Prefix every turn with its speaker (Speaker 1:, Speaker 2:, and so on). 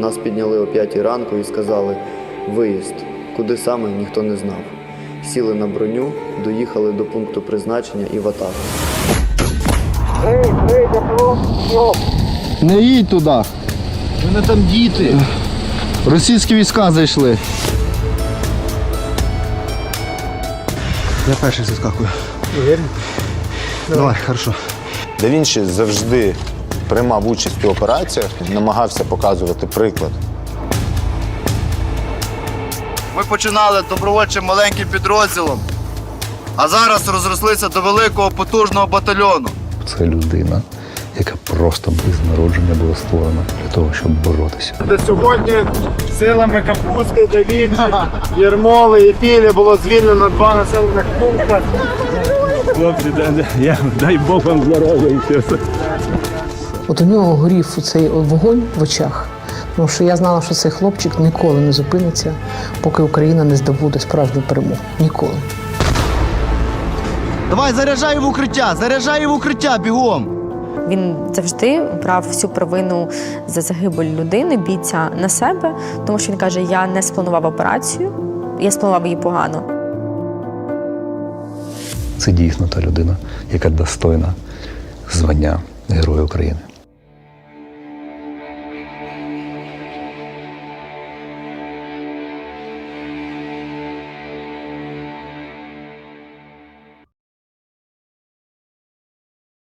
Speaker 1: Нас підняли о 5 ранку і сказали виїзд, куди саме ніхто не знав. Сіли на броню, доїхали до пункту призначення і в атаку.
Speaker 2: Не їдь туди.
Speaker 3: У мене там діти.
Speaker 2: Російські війська зайшли.
Speaker 3: Я перший заскакую. Уверен? Давай, хорошо.
Speaker 4: Да Вінчі завжди приймав участь у операціях, намагався показувати приклад.
Speaker 5: Ми починали добровольчим маленьким підрозділом, а зараз розрослися до великого потужного батальйону.
Speaker 6: Це людина, яка просто без народження була створена для того, щоб боротися.
Speaker 7: Сьогодні силами Капустки, Давінчі, Єрмоли і Пілі було звільнено два населених пункти.
Speaker 8: Хлопці, я, дай Бог вам здоров'я і все.
Speaker 9: От у нього горів цей вогонь в очах. Тому що я знала, що цей хлопчик ніколи не зупиниться, поки Україна не здобуде справжню перемогу. Ніколи.
Speaker 3: Давай, заряджай в укриття, заряджай в укриття, бігом.
Speaker 10: Він завжди брав всю провину за загибель людини, бійця на себе, тому що він каже: Я не спланував операцію, я спланував її погано.
Speaker 6: Це дійсно та людина, яка достойна звання Героя України.